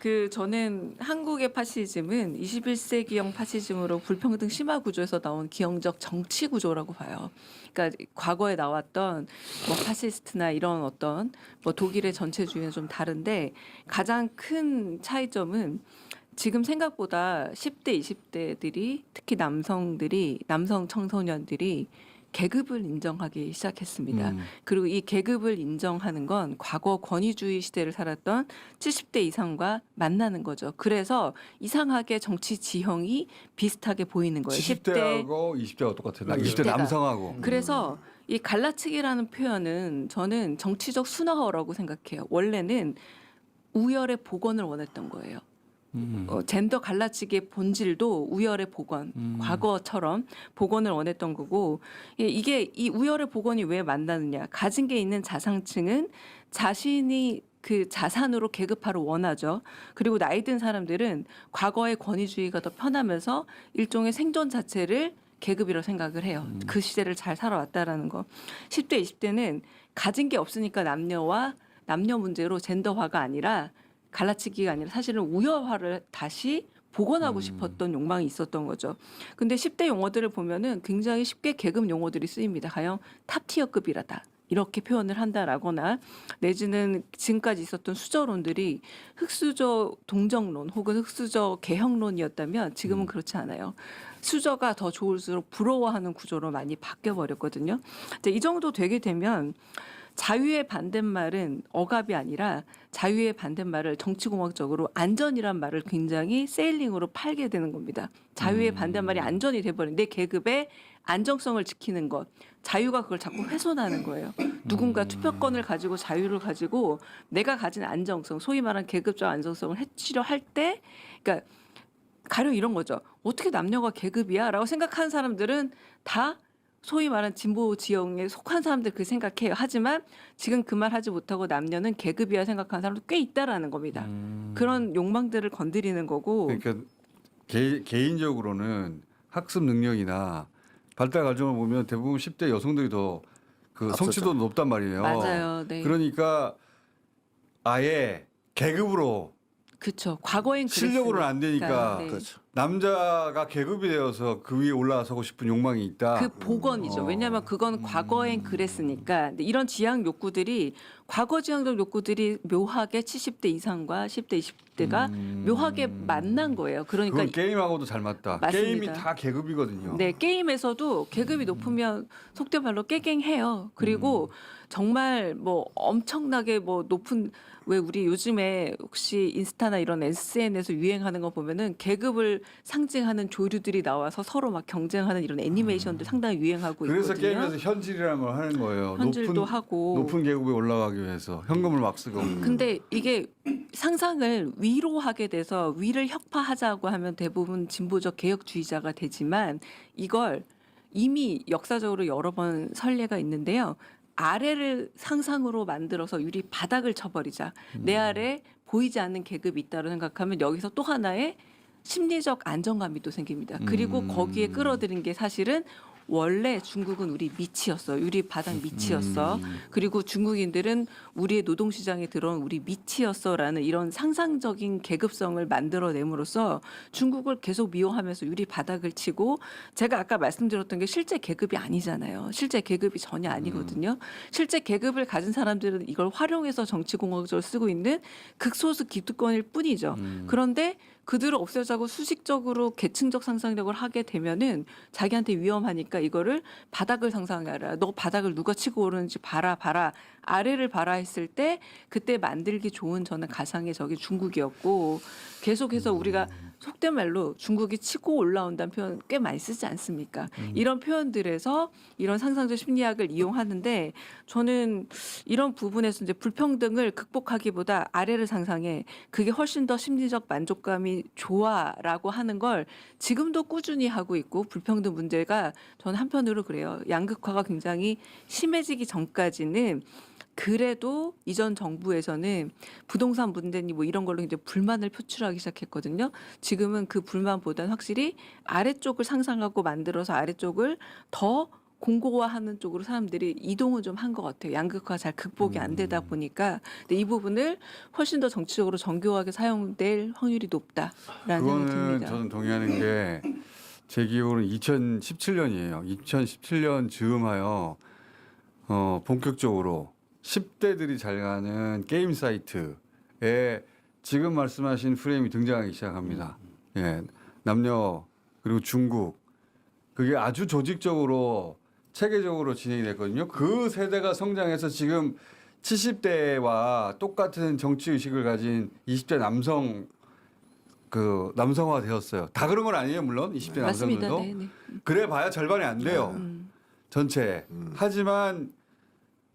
그 저는 한국의 파시즘은 21세기형 파시즘으로 불평등 심화 구조에서 나온 기형적 정치 구조라고 봐요. 그러니까 과거에 나왔던 뭐 파시스트나 이런 어떤 뭐 독일의 전체주의는 좀 다른데 가장 큰 차이점은 지금 생각보다 10대, 20대들이 특히 남성들이 남성 청소년들이 계급을 인정하기 시작했습니다. 음. 그리고 이 계급을 인정하는 건 과거 권위주의 시대를 살았던 70대 이상과 만나는 거죠. 그래서 이상하게 정치 지형이 비슷하게 보이는 거예요. 70대하고 20대가 똑같아요. 20대 20대가. 남성하고. 그래서 이 갈라치기라는 표현은 저는 정치적 순화어라고 생각해요. 원래는 우열의 복원을 원했던 거예요. 음. 어, 젠더 갈라치기의 본질도 우열의 복원, 음. 과거처럼 복원을 원했던 거고 예, 이게 이 우열의 복원이 왜 만나느냐? 가진 게 있는 자상층은 자신이 그 자산으로 계급화를 원하죠. 그리고 나이 든 사람들은 과거의 권위주의가 더 편하면서 일종의 생존 자체를 계급이라고 생각을 해요. 음. 그 시대를 잘 살아왔다라는 거. 10대, 20대는 가진 게 없으니까 남녀와 남녀 문제로 젠더화가 아니라 갈라치기가 아니라 사실은 우열화를 다시 복원하고 음. 싶었던 욕망이 있었던 거죠. 근데 10대 용어들을 보면은 굉장히 쉽게 계급 용어들이 쓰입니다. 가령 탑티어급이라다. 이렇게 표현을 한다라거나 내지는 지금까지 있었던 수저론들이 흑수저 동정론 혹은 흑수저 개혁론이었다면 지금은 음. 그렇지 않아요. 수저가 더 좋을수록 부러워하는 구조로 많이 바뀌어 버렸거든요. 이제 이 정도 되게 되면 자유의 반대말은 억압이 아니라 자유의 반대말을 정치공학적으로 안전이란 말을 굉장히 세일링으로 팔게 되는 겁니다. 자유의 음. 반대말이 안전이 돼버린 내 계급의 안정성을 지키는 것. 자유가 그걸 자꾸 훼손하는 거예요. 누군가 투표권을 가지고 자유를 가지고 내가 가진 안정성, 소위 말하는 계급적 안정성을 해치려 할 때, 그러니까 가령 이런 거죠. 어떻게 남녀가 계급이야? 라고 생각하는 사람들은 다 소위 말하는 진보 지형에 속한 사람들 그 생각해요. 하지만 지금 그 말 하지 못하고 남녀는 계급이야 생각하는 사람도 꽤 있다라는 겁니다. 음. 그런 욕망들을 건드리는 거고 그러니까 개, 개인적으로는 학습 능력이나 발달 과정을 보면 대부분 10대 여성들이 더 그 앞서죠. 성취도 높단 말이에요. 맞아요. 네. 그러니까 아예 계급으로 그렇죠. 과거엔 실력으로는 안 되니까 네. 그렇죠. 남자가 계급이 되어서 그 위에 올라서고 싶은 욕망이 있다. 그 복원이죠. 어. 왜냐하면 그건 과거엔 그랬으니까. 근데 이런 지향 욕구들이 과거 지향적 욕구들이 묘하게 70대 이상과 10대 20대가 음. 묘하게 만난 거예요. 그러니까 그건 게임하고도 잘 맞다. 맞습니다. 게임이 다 계급이거든요. 네, 게임에서도 계급이 높으면 속된 말로 깨갱해요. 그리고 정말 뭐 엄청나게 뭐 높은 왜 우리 요즘에 혹시 인스타나 이런 SNS에서 유행하는 거 보면은 계급을 상징하는 조류들이 나와서 서로 막 경쟁하는 이런 애니메이션도 상당히 유행하고 그래서 있거든요. 게임에서 현질이라는 걸 하는 거예요. 현질도 높은 하고. 높은 계급에 올라가기 위해서 현금을 막 쓰고. 근데 이게 상상을 위로 하게 돼서 위를 혁파하자고 하면 대부분 진보적 개혁주의자가 되지만 이걸 이미 역사적으로 여러 번 선례가 있는데요. 아래를 상상으로 만들어서 유리 바닥을 쳐버리자. 내 아래 보이지 않는 계급이 있다고 생각하면 여기서 또 하나의 심리적 안정감이 또 생깁니다. 그리고 음. 거기에 끌어들인 게 사실은 원래 중국은 우리 밑이었어. 유리 바닥 밑이었어. 음. 그리고 중국인들은 우리의 노동시장에 들어온 우리 밑이었어라는 이런 상상적인 계급성을 만들어냄으로써 중국을 계속 미워하면서 유리 바닥을 치고 제가 아까 말씀드렸던 게 실제 계급이 아니잖아요. 실제 계급이 전혀 아니거든요. 실제 계급을 가진 사람들은 이걸 활용해서 정치공학적으로 쓰고 있는 극소수 기득권일 뿐이죠. 음. 그런데 그들을 없애자고 수식적으로 계층적 상상력을 하게 되면은 자기한테 위험하니까 이거를 바닥을 상상해라. 너 바닥을 누가 치고 오르는지 봐라, 봐라. 아래를 봐라 했을 때 그때 만들기 좋은 저는 가상의 적이 중국이었고 계속해서 우리가 속된 말로 중국이 치고 올라온다는 표현 꽤 많이 쓰지 않습니까? 이런 표현들에서 이런 상상적 심리학을 이용하는데 저는 이런 부분에서 이제 불평등을 극복하기보다 아래를 상상해 그게 훨씬 더 심리적 만족감이 좋아라고 하는 걸 지금도 꾸준히 하고 있고 불평등 문제가 저는 한편으로 그래요. 양극화가 굉장히 심해지기 전까지는 그래도 이전 정부에서는 부동산 문제니 뭐 이런 걸로 이제 불만을 표출하기 시작했거든요. 지금은 그 불만보다는 확실히 아래쪽을 상상하고 만들어서 아래쪽을 더 공고화하는 쪽으로 사람들이 이동을 좀 한 것 같아요. 양극화 잘 극복이 안 되다 보니까 근데 이 부분을 훨씬 더 정치적으로 정교하게 사용될 확률이 높다라는 생각이 그거는 듭니다. 저는 동의하는 게 제 기억으로는 2017년이에요. 2017년 즈음하여 어, 본격적으로 10대들이 잘 가는 게임 사이트에 지금 말씀하신 프레임이 등장하기 시작합니다. 예, 남녀 그리고 중국 그게 아주 조직적으로 체계적으로 진행이 됐거든요. 그 세대가 성장해서 지금 70대와 똑같은 정치 의식을 가진 20대 남성 그 남성화 되었어요. 다 그런 건 아니에요, 물론 20대 맞습니다. 남성들도. 네, 네. 그래 봐야 절반이 안 돼요. 음. 전체. 음. 하지만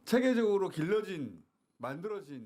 체계적으로 길러진 만들어진